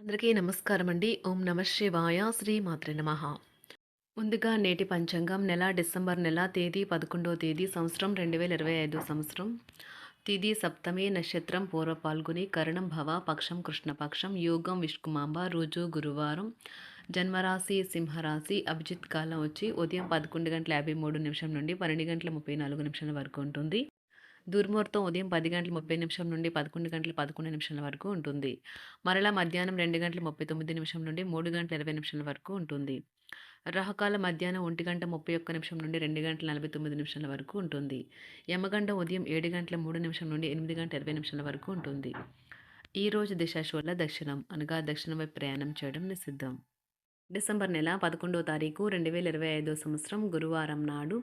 అందరికీ నమస్కారం అండి. ఓం నమ శివాయ. శ్రీ మాత్రే నమ. ముందుగా నేటి పంచాంగం నెల డిసెంబర్ నెల తేదీ పదకొండవ తేదీ సంవత్సరం రెండు వేల ఇరవై ఐదు సంవత్సరం. తిది సప్తమి నక్షత్రం పూర్వ పాల్గొని కరణం భవ పక్షం కృష్ణపక్షం యోగం విష్కుమాంబ రోజు గురువారం. జన్మరాశి సింహరాశి అభిజిత్ కాలం వచ్చి ఉదయం పదకొండు గంటల యాభై మూడు నిమిషం నుండి పన్నెండు గంటల ముప్పై నాలుగు నిమిషాల వరకు ఉంటుంది. దుర్ముహూర్తం ఉదయం పది గంటల ముప్పై నిమిషం నుండి పదకొండు గంటల పదకొండు నిమిషాల వరకు ఉంటుంది. మరలా మధ్యాహ్నం రెండు గంటల ముప్పై తొమ్మిది నిమిషం నుండి మూడు గంటల ఇరవై నిమిషాల వరకు ఉంటుంది. రహకాల మధ్యాహ్నం ఒంటి గంట ముప్పై ఒక్క నిమిషం నుండి రెండు గంటల నలభై తొమ్మిది నిమిషాల వరకు ఉంటుంది. యమగండ ఉదయం ఏడు గంటల మూడు నిమిషం నుండి ఎనిమిది గంటల ఇరవై నిమిషాల వరకు ఉంటుంది. ఈ రోజు దక్షిణం అనగా దక్షిణం వైపు ప్రయాణం చేయడం నిషిద్ధం. డిసెంబర్ నెల పదకొండవ తారీఖు రెండు వేల ఇరవై ఐదో సంవత్సరం గురువారం నాడు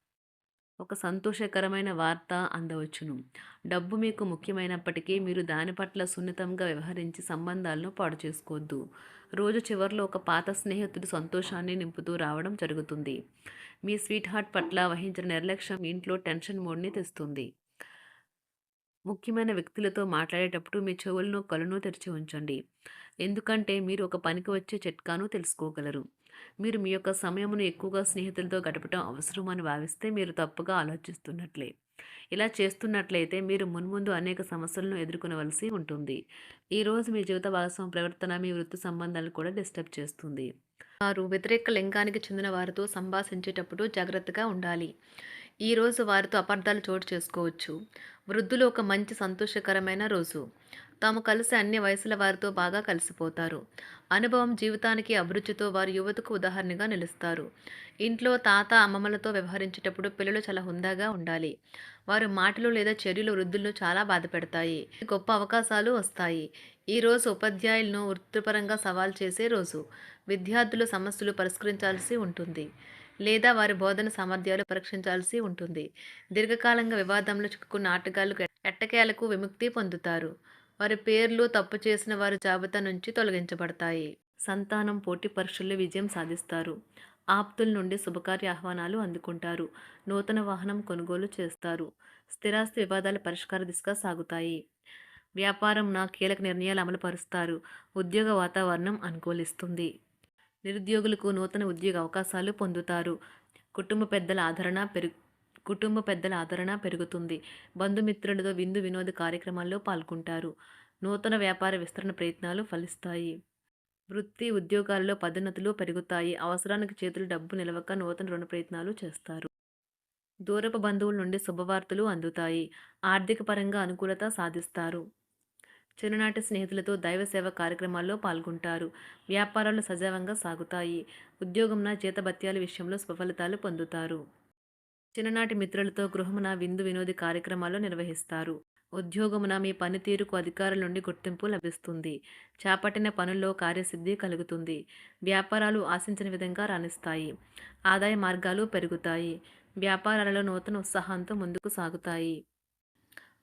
ఒక సంతోషకరమైన వార్త అందవచ్చును. డబ్బు మీకు ముఖ్యమైనప్పటికీ మీరు దాని పట్ల సున్నితంగా వ్యవహరించి సంబంధాలను పాడు చేసుకోవద్దు. రోజు చివరిలో ఒక పాత స్నేహితుడు సంతోషాన్ని నింపుతూ రావడం జరుగుతుంది. మీ స్వీట్ హార్ట్ పట్ల వహించిన నిర్లక్ష్యం ఇంట్లో టెన్షన్ మోడ్ని తెస్తుంది. ముఖ్యమైన వ్యక్తులతో మాట్లాడేటప్పుడు మీ చెవులను కళ్ళను తెరిచి ఉంచండి. ఎందుకంటే మీరు ఒక పనికి వచ్చే చిట్కాను తెలుసుకోగలరు. మీరు మీ యొక్క సమయమును ఎక్కువగా స్నేహితులతో గడపడం అవసరమని భావిస్తే మీరు తప్పుగా ఆలోచిస్తున్నట్లే. ఇలా చేస్తున్నట్లయితే మీరు మున్ముందు అనేక సమస్యలను ఎదుర్కొనవలసి ఉంటుంది. ఈరోజు మీ జీవిత భాగస్వామి ప్రవర్తన మీ వృత్తి సంబంధాలు కూడా డిస్టర్బ్ చేస్తుంది. వారు వ్యతిరేక లింగానికి చెందిన వారితో సంభాషించేటప్పుడు జాగ్రత్తగా ఉండాలి. ఈరోజు వారితో అపార్థాలు చోటు చేసుకోవచ్చు. వృద్ధులు ఒక మంచి సంతోషకరమైన రోజు. తాము కలిసి అన్ని వయసుల వారితో బాగా కలిసిపోతారు. అనుభవం జీవితానికి అభిరుచితో వారు యువతకు ఉదాహరణగా నిలుస్తారు. ఇంట్లో తాత అమ్మమ్మలతో వ్యవహరించేటప్పుడు పిల్లలు చాలా హుందాగా ఉండాలి. వారు మాటలు లేదా చర్యలు వృద్ధులను చాలా బాధ పెడతాయి. గొప్ప అవకాశాలు వస్తాయి. ఈరోజు ఉపాధ్యాయులను వృత్తిపరంగా సవాల్ చేసే రోజు. విద్యార్థులు సమస్యలు పరిష్కరించాల్సి ఉంటుంది. లేదా వారి బోధన సామర్థ్యాలు పరీక్షించాల్సి ఉంటుంది. దీర్ఘకాలంగా వివాదంలో చిక్కుకున్న ఆటగాళ్ళు ఎట్టకేలకు విముక్తి పొందుతారు. వారి పేర్లు తప్పు చేసిన వారి జాబితా నుంచి తొలగించబడతాయి. సంతానం పోటీ పరీక్షల్లో విజయం సాధిస్తారు. ఆప్తుల నుండి శుభకార్య ఆహ్వానాలు అందుకుంటారు. నూతన వాహనం కొనుగోలు చేస్తారు. స్థిరాస్తి వివాదాల పరిష్కార దిశగా సాగుతాయి. వ్యాపారం నా కీలక నిర్ణయాలు అమలుపరుస్తారు. ఉద్యోగ వాతావరణం అనుకూలిస్తుంది. నిరుద్యోగులకు నూతన ఉద్యోగ అవకాశాలు పొందుతారు. కుటుంబ పెద్దల ఆదరణ పెరుగు కుటుంబ పెద్దల ఆదరణ పెరుగుతుంది. బంధుమిత్రులతో విందు వినోద కార్యక్రమాల్లో పాల్గొంటారు. నూతన వ్యాపార విస్తరణ ప్రయత్నాలు ఫలిస్తాయి. వృత్తి ఉద్యోగాల్లో పదోన్నతులు పెరుగుతాయి. అవసరానికి చేతులు డబ్బు నిలవక నూతన రుణ ప్రయత్నాలు చేస్తారు. దూరపు బంధువుల నుండి శుభవార్తలు అందుతాయి. ఆర్థిక పరంగా అనుకూలత సాధిస్తారు. చిన్ననాటి స్నేహితులతో దైవ సేవ కార్యక్రమాల్లో పాల్గొంటారు. వ్యాపారాలు సజావంగా సాగుతాయి. ఉద్యోగంన జీతభత్యాల విషయంలో స్వఫలితాలు పొందుతారు. చిన్ననాటి మిత్రులతో గృహమున విందు వినోది కార్యక్రమాలు నిర్వహిస్తారు. ఉద్యోగమున మీ పనితీరుకు అధికారుల నుండి గుర్తింపు లభిస్తుంది. చేపట్టిన పనుల్లో కార్యసిద్ధి కలుగుతుంది. వ్యాపారాలు ఆశించిన విధంగా రాణిస్తాయి. ఆదాయ మార్గాలు పెరుగుతాయి. వ్యాపారాలలో నూతన ఉత్సాహంతో ముందుకు సాగుతాయి.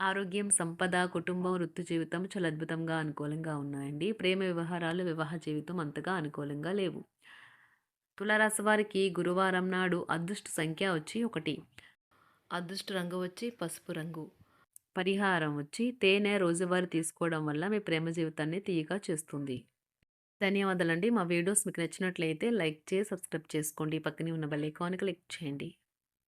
ఆరోగ్యం, సంపద, కుటుంబం, వృత్తి జీవితం చాలా అద్భుతంగా అనుకూలంగా ఉన్నాయండి. ప్రేమ వ్యవహారాలు, వివాహ జీవితం అంతగా అనుకూలంగా లేవు. తులారాశి వారికి గురువారం నాడు అదృష్ట సంఖ్య వచ్చి ఒకటి అదృష్ట రంగు వచ్చి పసుపు రంగు. పరిహారం వచ్చి తేనె రోజువారీ తీసుకోవడం వల్ల మీ ప్రేమ జీవితాన్ని తీయగా చేస్తుంది. ధన్యవాదాలండి. మా వీడియోస్ మీకు నచ్చినట్లయితే లైక్ చేసి, సబ్స్క్రైబ్ చేసుకోండి. పక్కనే ఉన్న బెల్ ఐకాన్‌ని క్లిక్ చేయండి.